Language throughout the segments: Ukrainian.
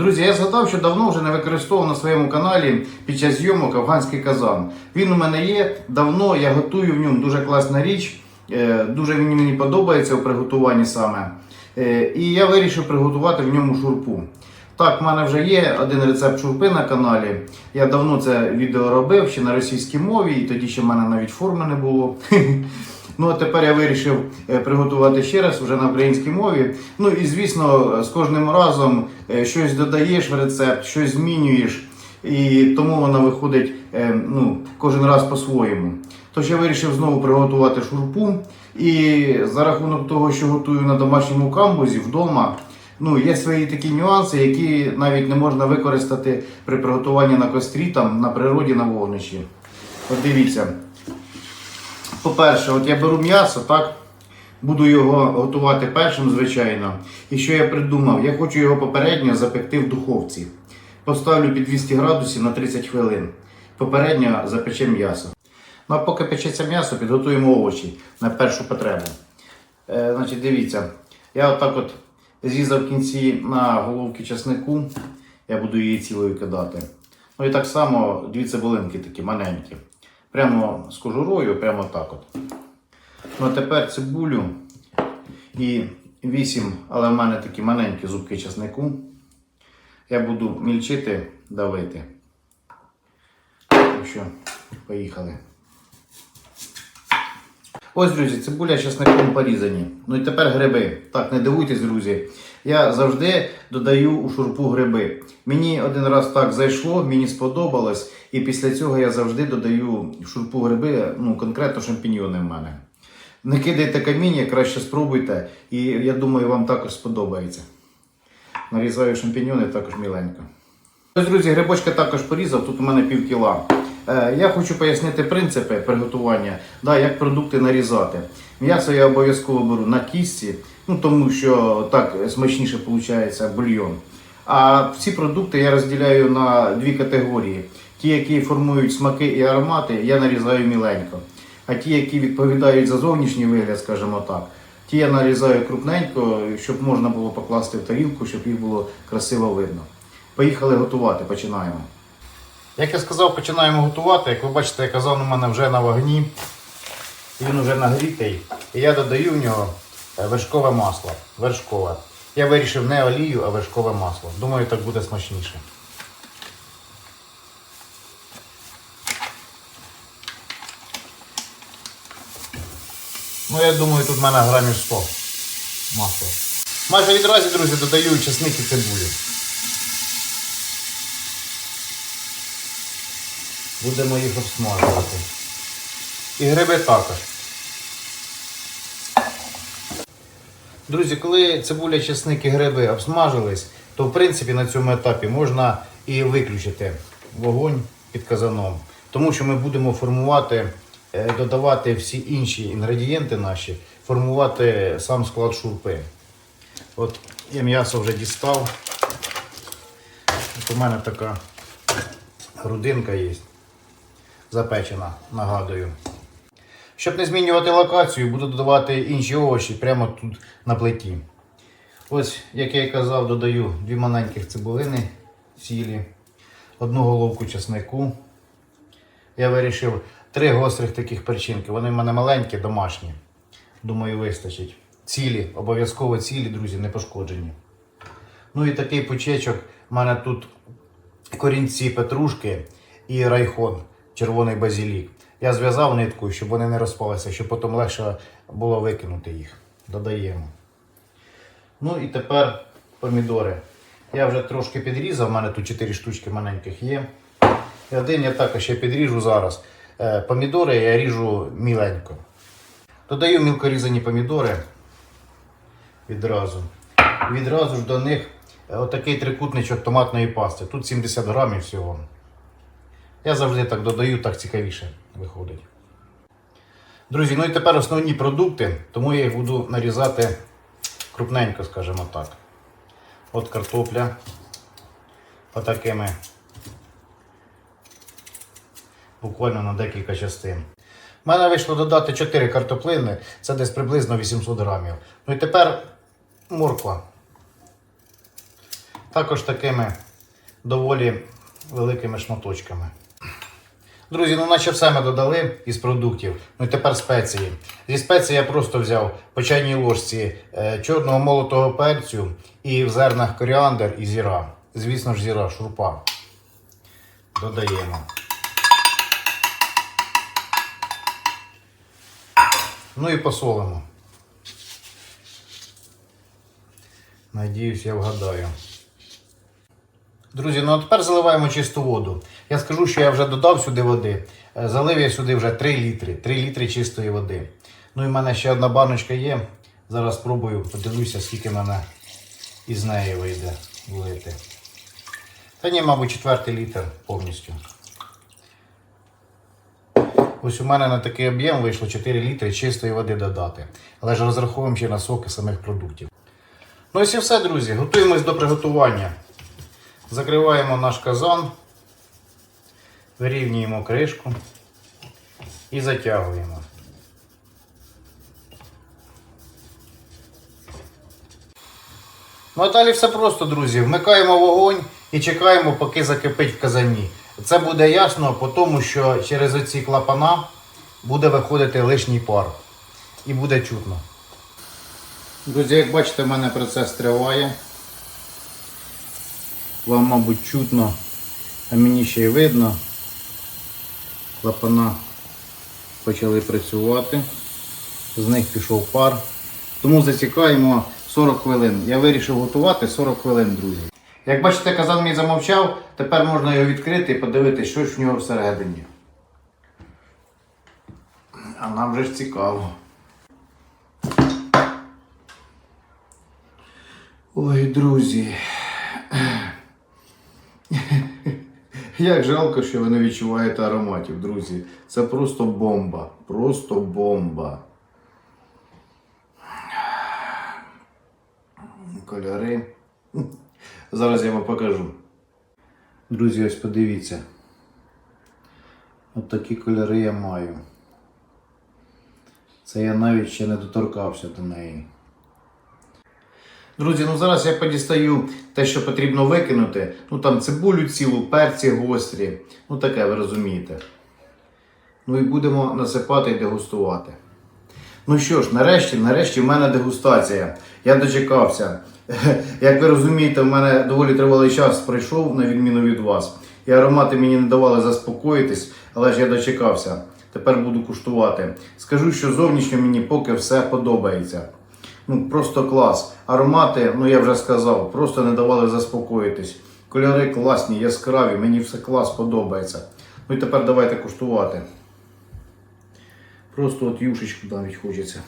Друзі, я згадав, що давно вже не використовував на своєму каналі під час зйомок афганський казан. Він у мене є давно, я готую в ньому дуже класна річ. е, Дуже він мені подобається у приготуванні саме. Е, І я вирішив приготувати в ньому шурпу. Так, в мене вже є один рецепт шурпи на каналі. Я давно це відео робив ще на російській мові, і тоді ще в мене навіть форми не було. Ну а тепер я вирішив е, приготувати ще раз вже на українській мові. Ну і звісно, з кожним разом е, щось додаєш в рецепт, щось змінюєш, і тому вона виходить е, ну, кожен раз по-своєму. Тож я вирішив знову приготувати шурпу. І за рахунок того, що готую на домашньому камбузі вдома, ну, є свої такі нюанси, які навіть не можна використати при приготуванні на кострі, там, на природі, на вогнищі. Дивіться. По-перше, от я беру м'ясо, так? Буду його готувати першим, звичайно. І що я придумав? Я хочу його попередньо запекти в духовці. Поставлю під 200 градусів на 30 хвилин. Попередньо запече м'ясо. Ну а поки печеться м'ясо, підготуємо овочі на першу потребу. Е, значить, дивіться, я отак от зрізав кінці на головки часнику. Я буду її цілою кидати. Ну і так само дві цибулинки такі маленькі. Прямо з кожурою, прямо так от. Ну а тепер цибулю і 8, але в мене такі маленькі зубки часнику. Я буду мільчити, давити. Так що, поїхали. Ось, друзі, цибуля з часником порізані. Ну і тепер гриби. Так, не дивуйтесь, друзі. Я завжди додаю у шурпу гриби. Мені один раз так зайшло, мені сподобалось, і після цього я завжди додаю в шурпу гриби, ну конкретно шампіньйони в мене. Не кидайте каміння, краще спробуйте, і я думаю, вам також сподобається. Нарізаю шампіньйони також міленько. Ось, друзі, грибочка також порізав, тут у мене пів кіла. Е, Я хочу пояснити принципи приготування, да, як продукти нарізати. М'ясо я обов'язково беру на кістці, ну, тому що так смачніше виходить бульйон. А ці продукти я розділяю на дві категорії. Ті, які формують смаки і аромати, я нарізаю міленько. А ті, які відповідають за зовнішній вигляд, скажімо так, ті я нарізаю крупненько, щоб можна було покласти в тарілку, щоб їх було красиво видно. Поїхали готувати, починаємо. Як я сказав, починаємо готувати. Як ви бачите, казан у мене вже на вогні. Він вже нагрітий. І я додаю в нього е, вершкове масло. Вершкове. Я вирішив не олію, а вершкове масло. Думаю, так буде смачніше. Ну, я думаю, тут в мене грамів 100 масла. Майже відразу, друзі, додаю чесник і цибулю. Будемо їх обсмажувати. І гриби також. Друзі, коли цибуля, чесник і гриби обсмажились, то в принципі на цьому етапі можна і виключити вогонь під казаном. Тому що ми будемо формувати, е, додавати всі інші інгредієнти наші, формувати сам склад шурпи. От я м'ясо вже дістав. От у мене така грудинка є запечена, нагадую. Щоб не змінювати локацію, буду додавати інші овочі прямо тут на плиті. Ось, як я і казав, додаю дві маленьких цибулини цілі, одну головку чеснику. Я вирішив три гострих таких перчинки. Вони в мене маленькі, домашні. Думаю, вистачить. Цілі, обов'язково цілі, друзі, не пошкоджені. Ну і такий пучечок. У мене тут корінці петрушки і райхон, червоний базилік. Я зв'язав ниткою, щоб вони не розпалися, щоб потім легше було викинути їх. Додаємо. Ну і тепер помідори. Я вже трошки підрізав, у мене тут 4 штучки маленьких є. І один я також ще підріжу зараз. Е, Помідори я ріжу міленько. Додаю мілкорізані помідори відразу. Відразу ж до них е, отакий трикутничок томатної пасти. Тут 70 грамів всього. Я завжди так додаю, так цікавіше виходить. Друзі, ну і тепер основні продукти, тому я їх буду нарізати крупненько, скажімо так. От картопля. Отакими. Буквально на декілька частин. У мене вийшло додати 4 картоплини, це десь приблизно 800 грамів. Ну і тепер морква. Також такими доволі великими шматочками. Друзі, ну наче все ми додали із продуктів. Ну і тепер спеції. Зі спеції я просто взяв по чайній ложці е, чорного молотого перцю і в зернах коріандр і зіра. Звісно ж, зіра, шурпа. Додаємо. Ну і посолимо. Надіюсь, я вгадаю. Друзі, ну а тепер заливаємо чисту воду. Я скажу, що я вже додав сюди води. Е, Залив я сюди вже 3 літри. 3 літри чистої води. Ну і в мене ще одна баночка є. Зараз спробую, подивлюся, скільки в мене із неї вийде влити. Та ні, мабуть, четвертий літр повністю. Ось у мене на такий об'єм вийшло 4 літри чистої води додати. Але ж розраховуємо ще на соки самих продуктів. Ну ось і все, друзі. Готуємось до приготування. Закриваємо наш казан, вирівнюємо кришку і затягуємо. Ну а далі все просто, друзі. Вмикаємо вогонь і чекаємо, поки закипить в казані. Це буде ясно, по тому що через оці клапана буде виходити лишній пар. І буде чутно. Друзі, як бачите, в мене процес триває. Вам, мабуть, чутно, а мені ще й видно. Клапана почали працювати. З них пішов пар. Тому засікаємо 40 хвилин. Я вирішив готувати 40 хвилин, друзі. Як бачите, казан мій замовчав, тепер можна його відкрити і подивитися, що ж в нього всередині. А нам же ж цікаво. Ой, друзі. Як жалко, що ви не відчуваєте ароматів, друзі. Це просто бомба. Просто бомба. Кольори. Зараз я вам покажу. Друзі, ось подивіться. От такі кольори я маю. Це я навіть ще не доторкався до неї. Друзі, ну зараз я подістаю те, що потрібно викинути. Ну там цибулю цілу, перці гострі. Ну таке, ви розумієте. Ну і будемо насипати і дегустувати. Ну що ж, нарешті, нарешті в мене дегустація. Я дочекався. Як ви розумієте, в мене доволі тривалий час пройшов, на відміну від вас. І аромати мені не давали заспокоїтись, але ж я дочекався. Тепер буду куштувати. Скажу, що зовнішньо мені поки все подобається. Ну, просто клас. Аромати, ну я вже сказав, просто не давали заспокоїтись. Кольори класні, яскраві, мені все клас подобається. Ну і тепер давайте куштувати. Просто от юшечку навіть хочеться.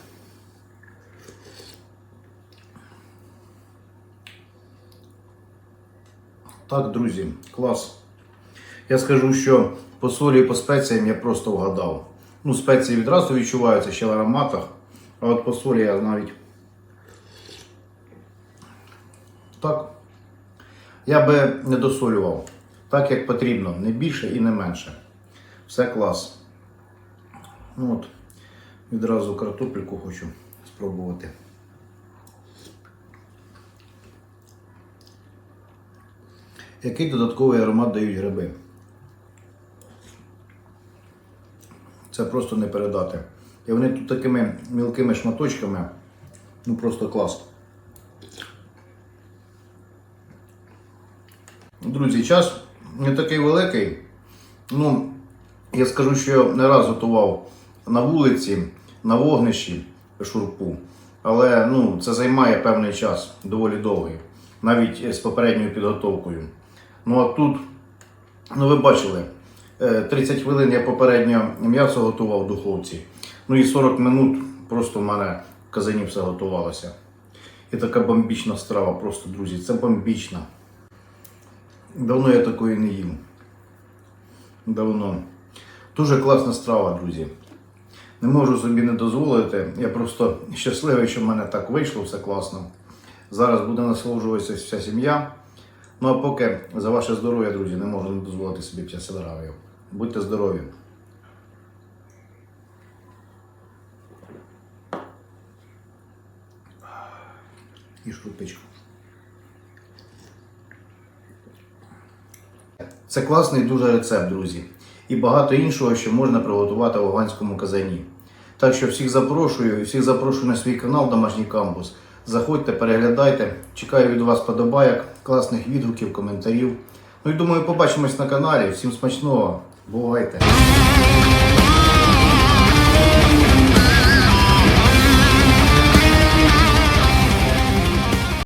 Так, друзі, клас. Я скажу, що по солі і по спеціям я просто вгадав. Ну, спеції відразу відчуваються ще в ароматах, а от по солі я навіть. Так. Я би не досолював. Так як потрібно, не більше і не менше. Все клас. Ну от, відразу картопельку хочу спробувати. Який додатковий аромат дають гриби? Це просто не передати. І вони тут такими мілкими шматочками, ну просто клас. Друзі, час не такий великий. Ну, я скажу, що я не раз готував на вулиці, на вогнищі шурпу. Але ну, це займає певний час, доволі довгий, навіть з попередньою підготовкою. Ну а тут, ну ви бачили, е, 30 хвилин я попередньо м'ясо готував в духовці. Ну і 40 минут просто в мене в казані все готувалося. І така бомбічна страва, просто, друзі, це бомбічна. Давно я такої не їв. Давно. Дуже класна страва, друзі. Не можу собі не дозволити. Я просто щасливий, що в мене так вийшло, все класно. Зараз буде насолоджуватися вся сім'я. Ну а поки за ваше здоров'я, друзі, не можу не дозволити собі п'ясидравію. Будьте здорові. І шрупичку. Це класний дуже рецепт, друзі. І багато іншого, що можна приготувати в афганському казані. Так що всіх запрошую і всіх запрошую на свій канал Домашній кампус. Заходьте, переглядайте. Чекаю від вас подобайок, класних відгуків, коментарів. Ну і думаю, побачимось на каналі. Всім смачного. Бувайте!